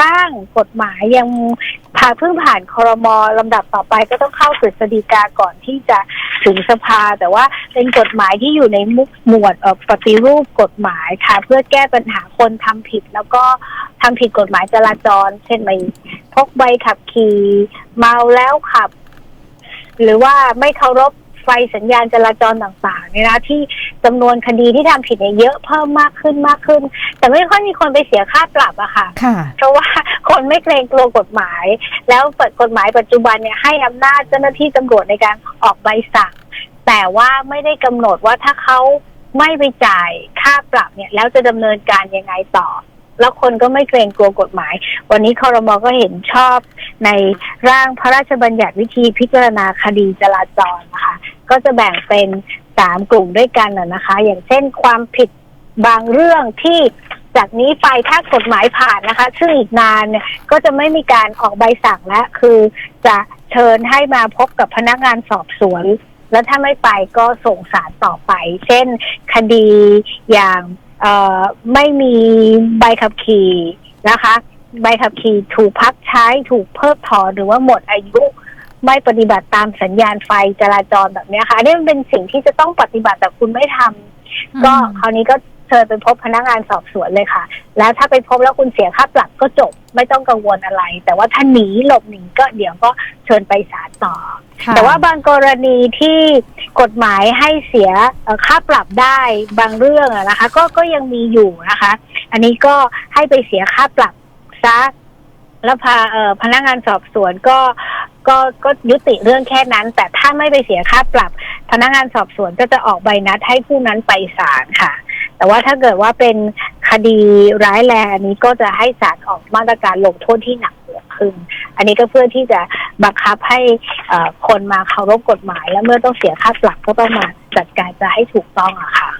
ร่างกฎหมายยังพาเพิ่งผ่านคอรมอลำดับต่อไปก็ต้องเข้ากฤษฎีกาก่อนที่จะถึงสภา แต่ว่าเป็นกฎหมายที่อยู่ในมุกหมวดปฏิรูปกฎหมายค่ะ เพื่อแก้ปัญหาคนทำผิด แล้วก็ทำผิดกฎหมายจราจร เช่นไม่พกใบขับขี่ เมาแล้วขับ หรือว่าไม่เคารพไฟสัญญาณจราจรต่างๆเนี่ยนะที่ จำนวนคดีที่ทำผิดเนี่ยเยอะเพิ่มมากขึ้นมากขึ้น แต่ไม่ค่อยมีคนไปเสียค่าปรับอะค่ะค่ะเพราะว่าคนไม่เกรงกลัวกฎหมาย แล้วกฎหมายปัจจุบันเนี่ยให้อำนาจเจ้าหน้าที่ตำรวจในการออกใบสั่ง แต่ว่าไม่ได้กำหนดว่าถ้าเขาไม่ไปจ่ายค่าปรับเนี่ย แล้วจะดำเนินการยังไงต่อ แล้วคนก็ไม่เกรงกลัวกฎหมาย วันนี้คอรมอก็เห็นชอบในร่างพระราชบัญญัติวิธีพิจารณาคดีจราจรนะคะก็จะแบ่งเป็น สามกลุ่มด้วยกันนะนะคะ อย่างเช่นความผิดบางเรื่องที่จากนี้ไปถ้ากฎหมายผ่านนะคะ ซึ่งอีกนานเนี่ยก็จะไม่มีการออกใบสั่งแล้วคือจะเชิญให้มาพบกับพนักงานสอบสวน แล้วถ้าไม่ไปก็ส่งสารต่อไป เช่นคดีอย่างไม่มีใบขับขี่นะคะ ใบขับขี่ถูกพักใช้ถูกเพิกถอนหรือว่าหมดอายุ ไม่ปฏิบัติตามสัญญาณไฟจราจรแบบเนี้ยค่ะอันนี้มันเป็นสิ่งที่จะต้องปฏิบัติแต่คุณไม่ทำก็คราวนี้ก็เชิญไปพบพนักงานสอบสวนเลยค่ะ แล้วถ้าไปพบแล้วคุณเสียค่าปรับก็จบไม่ต้องกังวลอะไร แต่ว่าถ้าหนีหลบหนีก็เดี๋ยวก็เชิญไปศาลต่อค่ะแต่ว่าบางกรณีที่กฎหมายให้เสียเอ่อค่าปรับได้บางเรื่องอะนะคะ ก็ก็ยังมีอยู่นะคะ อันนี้ก็ให้ไปเสียค่าปรับซะแล้วพาเอ่อพนักงานสอบสวนก็ ก็ก็ยุติเรื่องแค่นั้น แต่ถ้าไม่ไปเสียค่าปรับ พนักงานสอบสวนก็จะออกใบนัดให้ผู้นั้นไปศาลค่ะ แต่ว่าถ้าเกิดว่าเป็นคดีร้ายแรงอันนี้ก็จะให้ศาลออกมาตรการลงโทษที่หนักขึ้น อันนี้ก็เพื่อที่จะบังคับให้คนมาเคารพกฎหมาย แล้วเมื่อต้องเสียค่าปรับก็ต้องมาจัดการจะให้ถูกต้องอะค่ะ